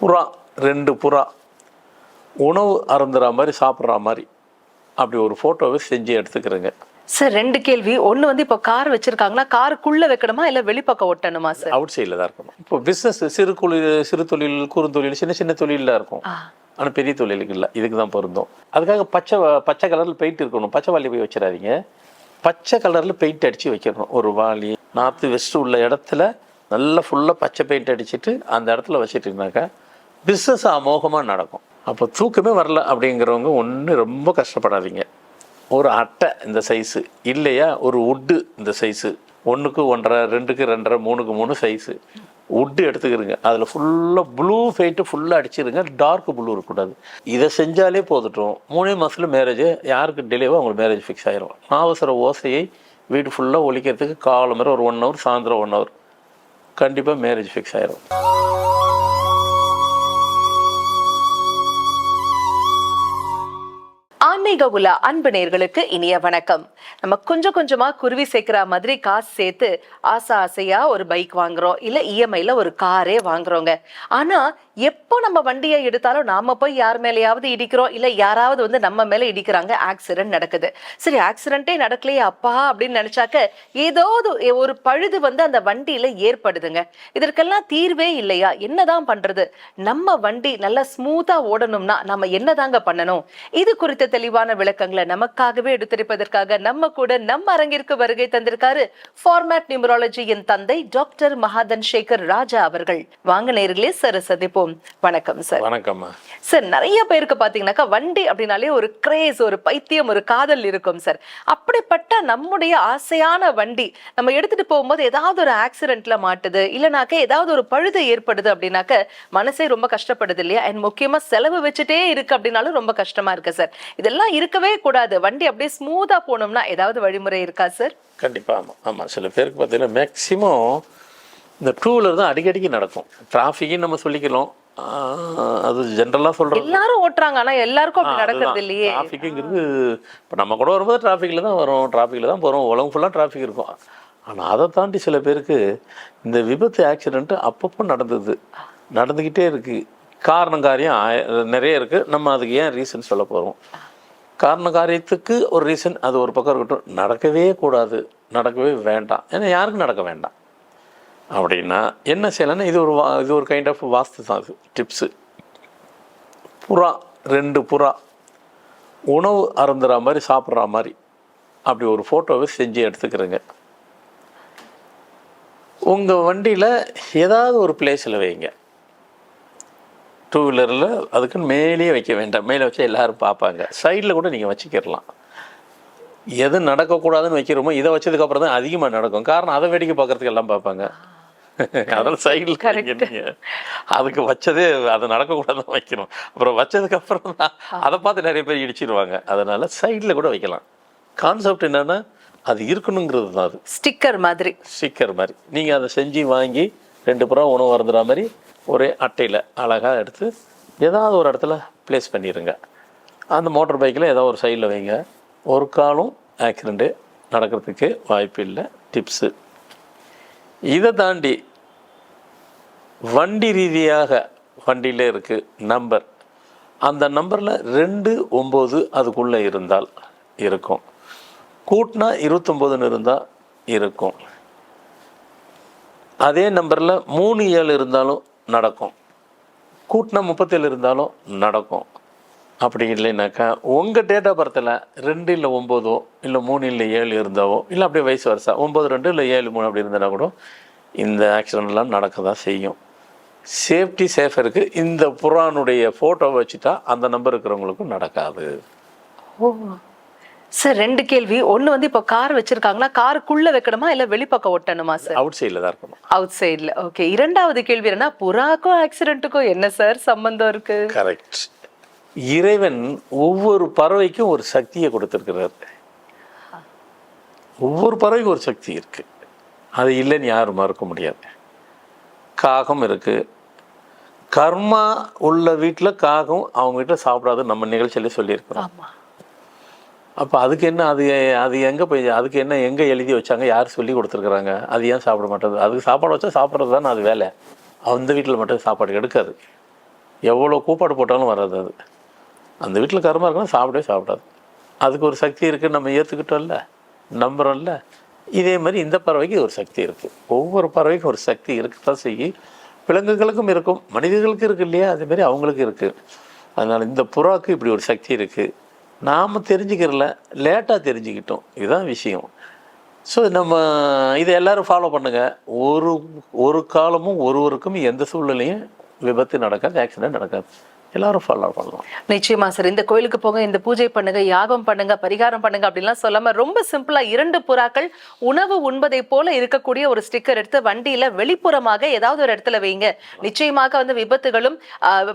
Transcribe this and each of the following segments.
புறா ரெண்டு புறா. உணவு அருந்துற மாதிரி சாப்பிட்ற மாதிரி. அப்படி ஒரு ஃபோட்டோவை செஞ்சு எடுத்துக்கிறேங்க. சார் ரெண்டு கேள்வி. ஒண்ணு வந்து இப்போ கார் வச்சிருக்காங்கன்னா காருக்குள்ள வைக்கணுமா? இல்ல வெளிப்பக்கம் ஒட்டணுமா சார்? அவுட் சைடில் தான் இருக்கணும். இப்போ பிஸ்னஸ் சிறு தொழில் சிறு தொழில் குறுந்தொழில் சின்ன சின்ன தொழிலில் இருக்கும். ஆனால் பெரிய தொழிலுக்கு இல்லை. இதுக்கு தான் பொருந்தும். அதுக்காக பச்சை பச்சை கலரில் பெயிண்ட் இருக்கணும். பச்சை வாலி போய் வச்சிடாதீங்க. பச்சை கலரில் பெயிண்ட் அடித்து வைக்கணும். ஒரு வாலி நார்த்து வெஸ்ட் உள்ள இடத்துல நல்லா ஃபுல்லாக பச்சை பெயிண்ட் அடிச்சிட்டு அந்த இடத்துல வச்சிட்டிங்கனாக்கா பிஸ்னஸ் அமோகமாக நடக்கும். அப்போ தூக்கமே வரல அப்படிங்கிறவங்க ஒன்று ரொம்ப கஷ்டப்படாதீங்க. ஒரு அட்டை இந்த சைஸு இல்லையா? ஒரு உட்டு இந்த சைஸு ஒன்றுக்கு ஒன்றரை ரெண்டுக்கு ரெண்டரை மூணுக்கு மூணு சைஸு உட்டு எடுத்துக்கிறங்க அதில் ஃபுல்லாக ப்ளூ ஃபைட்டு ஃபுல்லாக அடிச்சிருங்க. டார்க் ப்ளூ இருக்கக்கூடாது. இதை செஞ்சாலே போதுட்டும். மூணே மாதத்தில் மேரேஜ் யாருக்கு டிலேவோ அவங்களுக்கு மேரேஜ் ஃபிக்ஸ் ஆயிரும். அவசர ஓசையை வீடு ஃபுல்லாக ஒழிக்கிறதுக்கு காலம்பரம் ஒரு ஒன் ஹவர் சாயந்தரம் ஒன் ஹவர் கண்டிப்பாக மேரேஜ் ஃபிக்ஸ் ஆயிரும். ஆன்மீக உலா அன்பு நேர்களுக்கு இனிய வணக்கம். நம்ம கொஞ்சம் கொஞ்சமா குருவி சேர்க்கிற மாதிரி காசு சேர்த்து ஆசை ஆசையா ஒரு பைக் வாங்குறோம். இல்ல இஎம்ஐல ஒரு காரே வாங்குறோங்க. ஆனா எப்போ நம்ம வண்டியை எடுத்தாலும் நாம போய் யார் மேலேயாவது இடிக்கிறோம் இல்லை யாராவது வந்து நம்ம மேல இடிக்கிறாங்க ஆக்சிடென்ட் நடக்குது. சரி ஆக்சிடென்ட்டே நடக்கலையே அப்பா அப்படின்னு நினைச்சாக்க ஏதோ ஒரு பழுது வந்து அந்த வண்டியில ஏற்படுதுங்க. இதற்கெல்லாம் தீர்வே இல்லையா? என்னதான் பண்றது? நம்ம வண்டி நல்லா ஸ்மூத்தா ஓடணும்னா நம்ம என்னதாங்க பண்ணணும்? இது குறித்த தெளிவான விளக்கங்களை நமக்காகவே எடுத்திருப்பதற்காக நம்ம கூட நம்ம அரங்கிற்கு வருகை தந்திருக்காரு ஃபார்மேட் நியூமராலஜியின் தந்தை டாக்டர் மகாதன் சேகர் ராஜா அவர்கள். வாங்க நேர்களே போ சந்திப்போம் வணக்கம் சார் வணக்கம்மா. சார் நிறைய பேருக்கு பாத்தீங்கன்னாக்கா வண்டி அப்படின்னாலே ஒரு கிரேஸ் ஒரு பைத்தியம் ஒரு காதல் இருக்கும் சார் அப்படிப்பட்ட நம்முடைய ஆசையான வண்டி நம்ம எடுத்துட்டு போகும்போது ஏதாவது ஒரு ஆக்சிடென்ட்ல மாட்டுது இல்லைனாக்க ஏதாவது ஒரு பழுது ஏற்படுது அப்படின்னாக்க மனசே ரொம்ப கஷ்டப்படுது இல்லையா? அண்ட் முக்கியமா செலவு வச்சுட்டே இருக்கு அப்படின்னாலும் ரொம்ப கஷ்டமா இருக்கு சார் இதெல்லாம் இருக்கவே கூடாது. வண்டி அப்படியே ஸ்மூத்தா போகணும்னா ஏதாவது வழிமுறை இருக்கா சார் கண்டிப்பாக ஆமாம் ஆமாம் சில பேருக்கு பார்த்தீங்கன்னா மேக்ஸிமம் இந்த டூ வீலர் தான் அடிக்கடிக்கு நடக்கும். டிராஃபிக்குன்னு நம்ம சொல்லிக்கலாம் அது ஜென்ரலாக சொல்கிறோம் எல்லாரும் ஓட்டுறாங்க. ஆனா எல்லாருக்கும் அப்படி நடக்கிறது இல்லையே. டிராஃபிக்குங்கிறது இப்போ நம்ம கூட வரும்போது டிராஃபிக்கில் தான் வரும். டிராஃபிக்கில் தான் போகிறோம் உலகம் ஃபுல்லாக டிராஃபிக் இருக்கும். ஆனால் அதை தாண்டி சில பேருக்கு இந்த விபத்து ஆக்சிடென்ட்டு அப்பப்போ நடந்தது. நடந்துக்கிட்டே இருக்குது காரணம் காரியம் நிறைய இருக்குது நம்ம அதுக்கு ஏன் ரீசன் சொல்ல போகிறோம் காரண காரியத்துக்கு ஒரு ரீசன் அது ஒரு பக்கம் இருக்கட்டும். நடக்கவே கூடாது. நடக்கவே வேண்டாம். ஏன்னா யாருக்கும் நடக்க வேண்டாம். அப்படின்னா என்ன செய்யலைன்னா இது ஒரு வா- இது ஒரு கைண்ட் ஆஃப் வாஸ்து தான் அது டிப்ஸு புறா ரெண்டு புறா உணவு அருந்துற மாதிரி சாப்பிட்ற மாதிரி அப்படி ஒரு ஃபோட்டோவை செஞ்சு எடுத்துக்கிறேங்க. உங்கள் வண்டியில் ஏதாவது ஒரு பிளேஸில் வைங்க. டூ வீலரில் அதுக்குன்னு மேலேயே வைக்க வேண்டாம். மேலே வச்சா எல்லோரும் பார்ப்பாங்க. சைடில் கூட நீங்கள் வச்சுக்கிடலாம். எது நடக்கக்கூடாதுன்னு வைக்கிறோமோ இதை வச்சதுக்கப்புறம் தான் அதிகமாக நடக்கும். காரணம் அதை வேடிக்கை பார்க்குறதுக்கு எல்லாம் பார்ப்பாங்க. அதெல்லாம் சைடில் அதுக்கு வச்சதே அது நடக்கக்கூடாதுன்னு வைக்கணும். அப்புறம் வச்சதுக்கப்புறம் தான் அதை பார்த்து நிறைய பேர் இடிச்சிடுவாங்க அதனால் சைடில் கூட வைக்கலாம். கான்செப்ட் என்னென்னா அது இருக்கணுங்கிறது தான் அது. ஸ்டிக்கர் மாதிரி. ஸ்டிக்கர் மாதிரி. நீங்கள் அதை செஞ்சு வாங்கி ரெண்டு புறம் உணவு அருந்துற மாதிரி ஒரே அட்டையில் அழகாக எடுத்து ஏதாவது ஒரு இடத்துல ப்ளேஸ் பண்ணிடுங்க அந்த மோட்டார் பைக்கில் ஏதாவது ஒரு சைடில் வைங்க. ஒரு காலும் ஆக்சிடெண்ட்டு நடக்கிறதுக்கு வாய்ப்பு இல்லை டிப்ஸு இதை தாண்டி வண்டி ரீதியாக வண்டியில் இருக்குது நம்பர் அந்த நம்பரில் ரெண்டு ஒம்பது அதுக்குள்ளே இருந்தால் இருக்கும். கூட்டினா இருபத்தொம்போதுன்னு இருந்தால் இருக்கும். அதே நம்பரில் மூணு ஏழு இருந்தாலும் நடக்கும். கூட்டினா முப்பத்தேழு இருந்தாலும் நடக்கும். அப்படி இல்லைனாக்கா உங்கள் டேட் ஆஃப் பர்த்தில் ரெண்டு இல்லை ஒம்போதோ இல்லை மூணு இல்லை ஏழு இருந்தாவோ இல்லை அப்படியே வயசு வருஷா ஒம்பது ரெண்டு இல்லை ஏழு மூணு அப்படி இருந்தனா கூட இந்த ஆக்சிடெண்ட்லாம் நடக்க தான் செய்யும். சேஃப்டி சேஃபருக்கு இந்த புறானுடைய ஃபோட்டோ வச்சுட்டா அந்த நம்பர் இருக்கிறவங்களுக்கும் நடக்காது. ஓ. சார் ரெண்டு கேள்வி. ஒண்ணு வந்து இப்போ கார் வச்சிருக்காங்களா? காருக்குள்ள வைக்கணுமா? இல்ல வெளிப்பக்கம் ஒட்டணுமா சார் அவுட் சைடில் தான் இருக்கணும். அவுட் சைடுல ஓகே இரண்டாவது கேள்வி என்ன புறாக்கும் ஆக்சிடென்ட்டுக்கும் என்ன சார் சம்பந்தம் இருக்கு? கரெக்ட் இறைவன் ஒவ்வொரு பறவைக்கும் ஒரு சக்தியை கொடுத்துருக்கிறார். ஒவ்வொரு பறவைக்கும் ஒரு சக்தி இருக்கு. அது இல்லைன்னு யாரும் மறுக்க முடியாது. காகம் இருக்கு. கர்மா உள்ள வீட்டில் காகம் அவங்க வீட்டில் சாப்பிடாது நம்ம நிகழ்ச்சியிலே சொல்லியிருக்கிறோம். அப்போ அதுக்கு என்ன அது அது எங்கே போய் அதுக்கு என்ன எங்கே எழுதி வச்சாங்க யார் சொல்லி கொடுத்துருக்குறாங்க அது ஏன் சாப்பிட மாட்டேது? அதுக்கு சாப்பாடு வச்சா சாப்பிட்றது தானே அது வேலை. அந்த வீட்டில் மட்டும் சாப்பாடு எடுக்காது. எவ்வளோ கூப்பாடு போட்டாலும் வராது அது. அந்த வீட்டில் கருமா இருக்குன்னா சாப்பிடவே சாப்பிடாது. அதுக்கு ஒரு சக்தி இருக்குது நம்ம ஏற்றுக்கிட்டோம்ல நம்புகிறோம்ல இதே மாதிரி இந்த பறவைக்கு ஒரு சக்தி இருக்குது ஒவ்வொரு பறவைக்கும் ஒரு சக்தி இருக்குதான் செய்யும். விலங்குகளுக்கும் இருக்கும். மனிதர்களுக்கும் இருக்கு இல்லையா? அதேமாதிரி அவங்களுக்கும் இருக்குது அதனால் இந்த புறாவுக்கு இப்படி ஒரு சக்தி இருக்குது நாம் தெரிஞ்சுக்கிறல லேட்டாக தெரிஞ்சுக்கிட்டோம். இதுதான் விஷயம். ஸோ நம்ம இதை எல்லோரும் ஃபாலோ பண்ணுங்கள் ஒரு ஒரு காலமும் ஒருவருக்கும் எந்த சூழ்நிலையும் விபத்து நடக்காது ஆக்சிடென்ட் நடக்காது. எல்லாரும் ஃபாலோ பண்ணலாம் நிச்சயமா சார் இந்த கோயிலுக்கு போங்க இந்த பூஜை பண்ணுங்க யாகம் பண்ணுங்க பரிகாரம் பண்ணுங்க அப்படிலாம் சொல்லாம ரொம்ப சிம்பிளா இரண்டு புறாக்கள் உணவு உண்பதை போல இருக்கக்கூடிய ஒரு ஸ்டிக்கர் எடுத்து வண்டியில வெளிப்புறமாக ஏதாவது ஒரு இடத்துல வைங்க. நிச்சயமாக வந்து விபத்துகளும்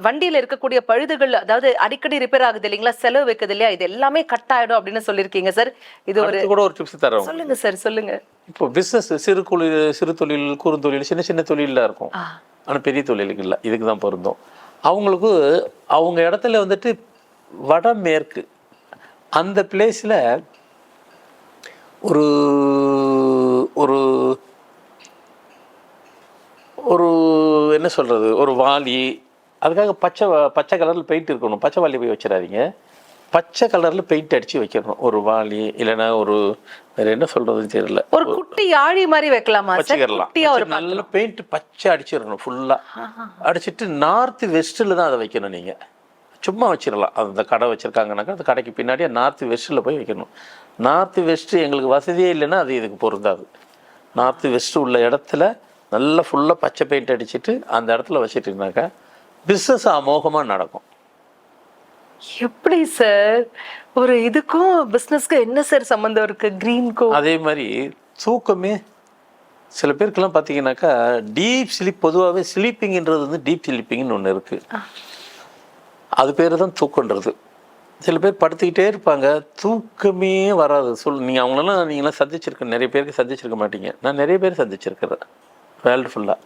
வண்டியில இருக்கக்கூடிய பழுதுகள் அதாவது அடிக்கடி ரிப்பேர் ஆகுது இல்லைங்களா செலவு வைக்குது இல்லையா இது எல்லாமே கட் ஆயிடும் அப்படின்னு சொல்லியிருக்கீங்க சார் இது ஒரு கூட ஒரு டிப்ஸ் தரோம் சொல்லுங்க சார் சொல்லுங்க. இப்போ பிஸ்னஸ் சிறு தொழில் சிறு தொழில் குறுந்தொழில் சின்ன சின்ன தொழிலில் இருக்கும். ஆனால் பெரிய தொழிலுக்கு இல்லை. இதுக்கு தான் பொருந்தும். அவங்களுக்கு அவங்க இடத்துல வந்துட்டு வடமேற்கு அந்த பிளேஸில் ஒரு ஒரு ஒரு என்ன சொல்கிறது ஒரு வாளி அதுக்காக பச்சை பச்சை கலரில் பெயிண்ட் இருக்கணும். பச்சை வாளி போய் வச்சிடாதீங்க. பச்சை கலரில் பெயிண்ட் அடித்து வைக்கணும். ஒரு வாளி இல்லைன்னா ஒரு வேறு என்ன சொல்கிறதுன்னு தெரியல. ஒரு குட்டி யாழி மாதிரி வைக்கலாமா குட்டியா ஒரு நல்ல பெயிண்ட் பச்சை அடிச்சிடணும் ஃபுல்லாக அடிச்சிட்டு நார்த் வெஸ்ட்டில் தான் அதை வைக்கணும் நீங்கள் சும்மா வச்சிடலாம். அந்த கடை வச்சுருக்காங்கனாக்கா அந்த கடைக்கு பின்னாடியே நார்த் வெஸ்ட்டில் போய் வைக்கணும். நார்த் வெஸ்ட்டு எங்களுக்கு வசதியே இல்லைன்னா அது இதுக்கு பொருந்தாது. நார்த் வெஸ்ட் உள்ள இடத்துல நல்லா ஃபுல்லாக பச்சை பெயிண்ட் அடிச்சிட்டு அந்த இடத்துல வச்சிட்டிங்கனாக்கா பிஸ்னஸ் அமோகமாக நடக்கும். எப்படி சார்? ஒரு இதுக்கும் பிசினஸ்க்கு என்ன சார் சம்பந்தம் இருக்கு? கிரீன்க்கும் அதே மாதிரி தூக்கமே சில பேருக்கெல்லாம் பார்த்தீங்கன்னாக்கா டீப் ஸ்லீப் பொதுவாகவே ஸ்லீப்பிங்ன்றது வந்து டீப் ஸ்லீப்பிங்னு ஒன்று இருக்குது அது பேர் தான் தூக்கன்றது சில பேர் படுத்துக்கிட்டே இருப்பாங்க தூக்கமே வராது. சொல் நீங்கள் அவங்களெல்லாம் நீங்களாம் சந்திச்சிருக்க நிறைய பேருக்கு சந்திச்சிருக்க மாட்டீங்க. நான் நிறைய பேர் சந்திச்சிருக்கிறேன் வேர்ல்டு ஃபுல்லாக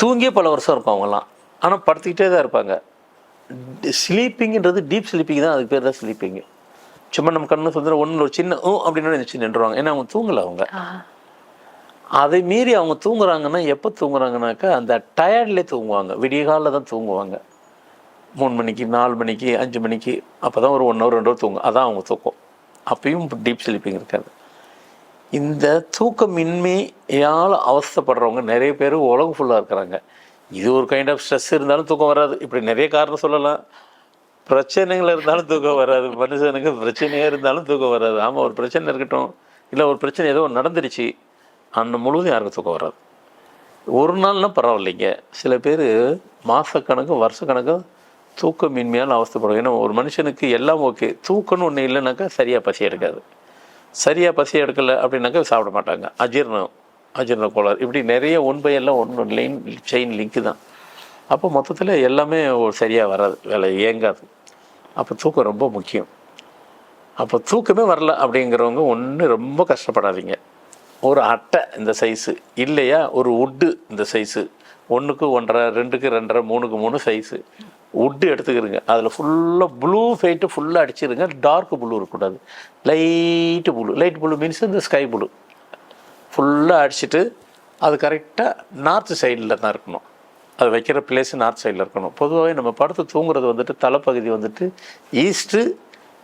தூங்கியே பல வருஷம் இருக்கும் அவங்கலாம் ஆனால் படுத்துக்கிட்டே தான் இருப்பாங்க. ஸ்லீப்பிங்ன்றது டீப் ஸ்லீப்பிங் தான் அதுக்கு பேர் தான் ஸ்லீப்பிங்கு சும்மா நம்ம கண்ணு சுந்தரம் ஒன்று ஒரு சின்ன ஓ அப்படின்னு நினச்சி நின்றுவாங்க ஏன்னா அவங்க தூங்கலை அவங்க. அதை மீறி அவங்க தூங்குறாங்கன்னா எப்போ தூங்குறாங்கனாக்கா அந்த டயர்ட்லேயே தூங்குவாங்க. விடிய காலில் தான் தூங்குவாங்க. மூணு மணிக்கு நாலு மணிக்கு அஞ்சு மணிக்கு அப்போ தான் ஒரு ஒன் ஹவர் ரெண்டு ஹவர் தூங்கும் அதான் அவங்க தூக்கம். அப்பயும் டீப் ஸ்லீப்பிங் இருக்காது. இந்த தூக்கமின்மையால் அவஸ்தைப்படுறவங்க நிறைய பேர் உலகம் ஃபுல்லாக இருக்கிறாங்க. இது ஒரு கைண்ட் ஆஃப் ஸ்ட்ரெஸ் இருந்தாலும் தூக்கம் வராது. இப்படி நிறைய காரணம் சொல்லலாம். பிரச்சனைகள் இருந்தாலும் தூக்கம் வராது. மனுஷனுக்கு பிரச்சனையாக இருந்தாலும் தூக்கம் வராது. ஆமாம் ஒரு பிரச்சனை இருக்கட்டும். இல்லை ஒரு பிரச்சனை ஏதோ ஒன்று நடந்துருச்சு. அந்த முழுவதும் யாருக்கும் தூக்கம் வராது. ஒரு நாள்னா பரவாயில்லைங்க. சில பேர் மாதக்கணக்கு வருஷக்கணக்கு தூக்கமின்மையால் அவஸ்தைப்படும் ஏன்னா ஒரு மனுஷனுக்கு எல்லாம் ஓகே. தூக்கம்னு ஒன்று இல்லைனாக்கா சரியாக பசி எடுக்காது. சரியாக பசி எடுக்கலை அப்படின்னாக்கா சாப்பிட மாட்டாங்க. அஜீர்ணம். அஜீரண கோளாறு. இப்படி நிறைய ஒன் பை எல்லாம் ஒன்று லைன் செயின் லிங்க்கு தான். அப்போ மொத்தத்தில் எல்லாமே சரியாக வராது. வேலை இயங்காது. அப்போ தூக்கம் ரொம்ப முக்கியம். அப்போ தூக்கமே வரல அப்படிங்கிறவங்க ஒன்று ரொம்ப கஷ்டப்படாதீங்க. ஒரு அட்டை இந்த சைஸு இல்லையா? ஒரு உட்டு இந்த சைஸு ஒன்றுக்கு ஒன்றரை ரெண்டுக்கு ரெண்டரை மூணுக்கு மூணு சைஸு உட்டு எடுத்துக்கிறங்க அதில் ஃபுல்லாக ப்ளூ ஃபெயிண்ட்டு ஃபுல்லாக அடிச்சிருங்க. டார்க் ப்ளூ இருக்கக்கூடாது. Light blue light blue means இந்த ஸ்கை ப்ளூ ஃபுல்லாக அடிச்சிட்டு அது கரெக்டாக நார்த் சைடில் தான் இருக்கணும். அது வைக்கிற பிளேஸ் நார்த் சைடில் இருக்கணும். பொதுவாகவே நம்ம படுத்து தூங்குறது வந்துட்டு தலைப்பகுதி வந்துட்டு ஈஸ்ட்டு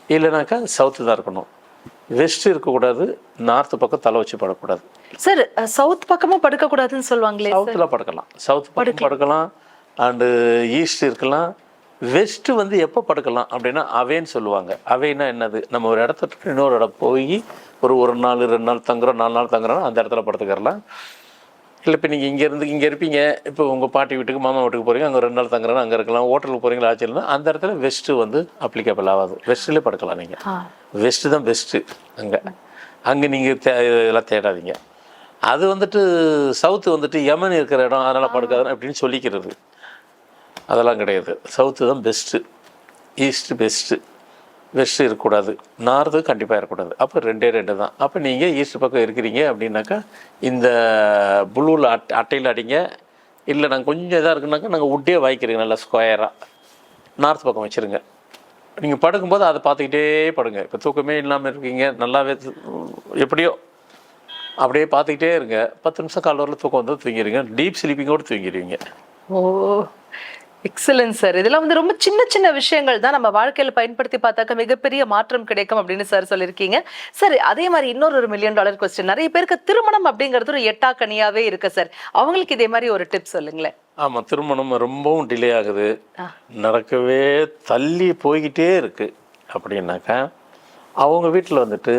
இல்லைனாக்கா சவுத்து தான் இருக்கணும். வெஸ்ட் இருக்கக்கூடாது நார்த் பக்கம் தலை வச்சு படக்கூடாது. சார் சவுத் பக்கமா படுக்க கூடாதுன்னு சொல்லுவாங்களே சவுத்தில் படுக்கலாம். சவுத் பக்கம் படுக்கலாம். அண்டு ஈஸ்ட் இருக்கலாம். வெஸ்ட் வந்து எப்போ படுக்கலாம் அப்படின்னா அவேன்னு சொல்லுவாங்க. அவேன்னா என்னது? நம்ம ஒரு இடத்த இன்னொரு இடம் போய் ஒரு ஒரு நாள் ரெண்டு நாள் தங்குறோம் நாலு நாள் தங்குறோம் அந்த இடத்துல படுத்துக்கிறலாம் இல்லை இப்போ நீங்கள் இங்கேருந்து இங்கே இருப்பீங்க. இப்போ உங்கள் பாட்டி வீட்டுக்கு மாமா வீட்டுக்கு போகிறீங்க அங்கே ரெண்டு நாள் தங்குறோம் அங்கே இருக்கலாம். ஹோட்டலுக்கு போகிறீங்களா ஆச்சுன்னா அந்த இடத்துல வெஸ்ட்டு வந்து அப்ளிகபிள் ஆகாது. வெஸ்ட்டிலே படுக்கலாம் நீங்கள். வெஸ்ட்டு தான் பெஸ்ட்டு அங்கே. அங்கே நீங்கள் தே இதெல்லாம் தேடாதீங்க. அது வந்துட்டு சவுத்து வந்துட்டு யமன் இருக்கிற இடம் அதனால் படுக்காது அப்படின்னு சொல்லிக்கிறது. அதெல்லாம் கிடையாது. சவுத்து தான் பெஸ்ட்டு ஈஸ்ட்டு பெஸ்ட்டு வெஸ்ட்டு இருக்கக்கூடாது. நார்த்து கண்டிப்பாக இருக்கக்கூடாது. அப்போ ரெண்டே ரெண்டு தான். அப்போ நீங்கள் ஈஸ்ட் பக்கம் இருக்கிறீங்க அப்படின்னாக்கா இந்த ப்ளூவில் அட் அட்டையில் அடிங்க. இல்லை நாங்கள் கொஞ்சம் இதாக இருக்குனாக்கா நாங்கள் உட்டே வாய்க்கிறீங்க நல்லா ஸ்கொயராக நார்த் பக்கம் வச்சுருங்க. நீங்கள் படுக்கும்போது அதை பார்த்துக்கிட்டே படுங்க. இப்போ தூக்கமே இல்லாமல் இருக்கீங்க. நல்லாவே எப்படியோ அப்படியே பார்த்துக்கிட்டே இருங்க. பத்து நிமிஷம் கால் தூக்கம் வந்து தூங்கிடுங்க டீப் ஸ்லீப்பிங்கோடு தூங்கிடுவீங்க ஓ. எக்ஸலன்ட் சார் இதெல்லாம் வந்து ரொம்ப சின்ன சின்ன விஷயங்கள் தான் நம்ம வாழ்க்கையில பயன்படுத்தி பார்த்தாக்க மிகப்பெரிய மாற்றம் கிடைக்கும் அப்படின்னு சார் சொல்லியிருக்கீங்க. சார் அதே மாதிரி இன்னொரு ஒரு மில்லியன் டாலர் கொஸ்டின் நிறைய பேருக்கு திருமணம் அப்படிங்கிறது ஒரு எட்டா கனியாவே இருக்கு சார் அவங்களுக்கு இதே மாதிரி ஒரு டிப் சொல்லுங்களேன். ஆமாம் திருமணம் ரொம்பவும் டிலே ஆகுது. நடக்கவே தள்ளி போய்கிட்டே இருக்கு அப்படின்னாக்கா அவங்க வீட்டில் வந்துட்டு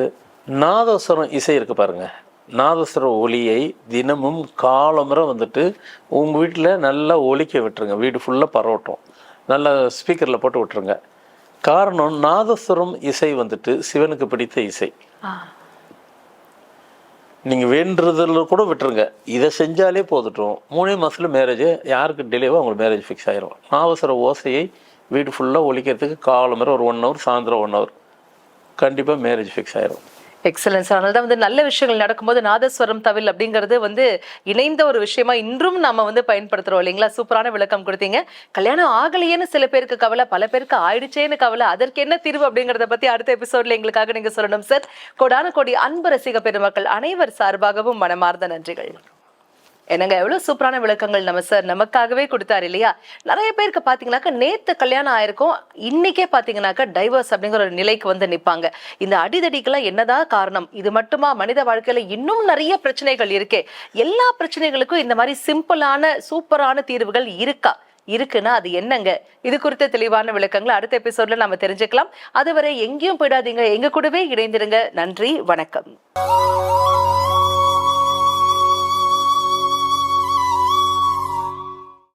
நாதஸ்வரம் இசை இருக்கு பாருங்க. நாதஸ்வர ஒலியை தினமும் காலமுறை வந்துட்டு உங்கள் வீட்டில் நல்லா ஒலிக்க விட்டுருங்க. வீடு ஃபுல்லாக பரவட்டும். நல்லா ஸ்பீக்கரில் போட்டு விட்டுருங்க. காரணம் நாதஸ்வரம் இசை வந்துட்டு சிவனுக்கு பிடித்த இசை. நீங்கள் வேண்டுறதுல கூட விட்டுருங்க. இதை செஞ்சாலே போதுட்டும். மூணே மாதத்தில் மேரேஜ் யாருக்கு டிலேவோ அவங்களுக்கு மேரேஜ் ஃபிக்ஸ் ஆயிரும். அவசர ஓசையை வீடு ஃபுல்லாக ஒழிக்கிறதுக்கு காலம்பரம் ஒரு ஒன் ஹவர் சாயந்தரம் ஒன் ஹவர் கண்டிப்பாக மேரேஜ் ஃபிக்ஸ் ஆயிரும். எக்ஸலன்ஸ் அதனால தான் வந்து நல்ல விஷயங்கள் நடக்கும்போது நாதஸ்வரம் தவில் அப்படிங்கிறது வந்து இணைந்த ஒரு விஷயமா இன்றும் நம்ம வந்து பயன்படுத்துறோம் இல்லைங்களா? சூப்பரான விளக்கம் கொடுத்தீங்க. கல்யாணம் ஆகலையேன்னு சில பேருக்கு கவலை பல பேருக்கு ஆயிடுச்சேன்னு கவலை. அதற்கு என்ன தீர்வு அப்படிங்கிறத பத்தி அடுத்த எபிசோட்ல எங்களுக்காக நீங்க சொல்லணும் சார் கோடான கோடி அன்பு ரசிக பெருமக்கள் அனைவர் சார்பாகவும் மனமார்ந்த நன்றிகள். என்னங்க எவ்வளவு சூப்பரான விளக்கங்கள் நம்ம சார் நமக்காகவே கொடுத்தாரு இல்லையா? நிறைய பேருக்கு பாத்தீங்கன்னாக்கா நேத்து கல்யாணம் ஆயிருக்கும் இன்னைக்கே பாத்தீங்கன்னாக்கா டைவர்ஸ் அப்படிங்கிற ஒரு நிலைக்கு வந்து நிப்பாங்க. இந்த அடிதடிக்கெல்லாம் என்னதான் காரணம்? இது மட்டுமா? மனித வாழ்க்கையில இன்னும் நிறைய பிரச்சனைகள் இருக்கே. எல்லா பிரச்சனைகளுக்கும் இந்த மாதிரி சிம்பிளான சூப்பரான தீர்வுகள் இருக்கா? இருக்குன்னா அது என்னங்க? இது குறித்த தெளிவான விளக்கங்களை அடுத்த எபிசோட்ல நம்ம தெரிஞ்சுக்கலாம். அதுவரை எங்கேயும் போயிடாதீங்க. எங்க கூடவே இணைந்திருங்க. நன்றி வணக்கம்.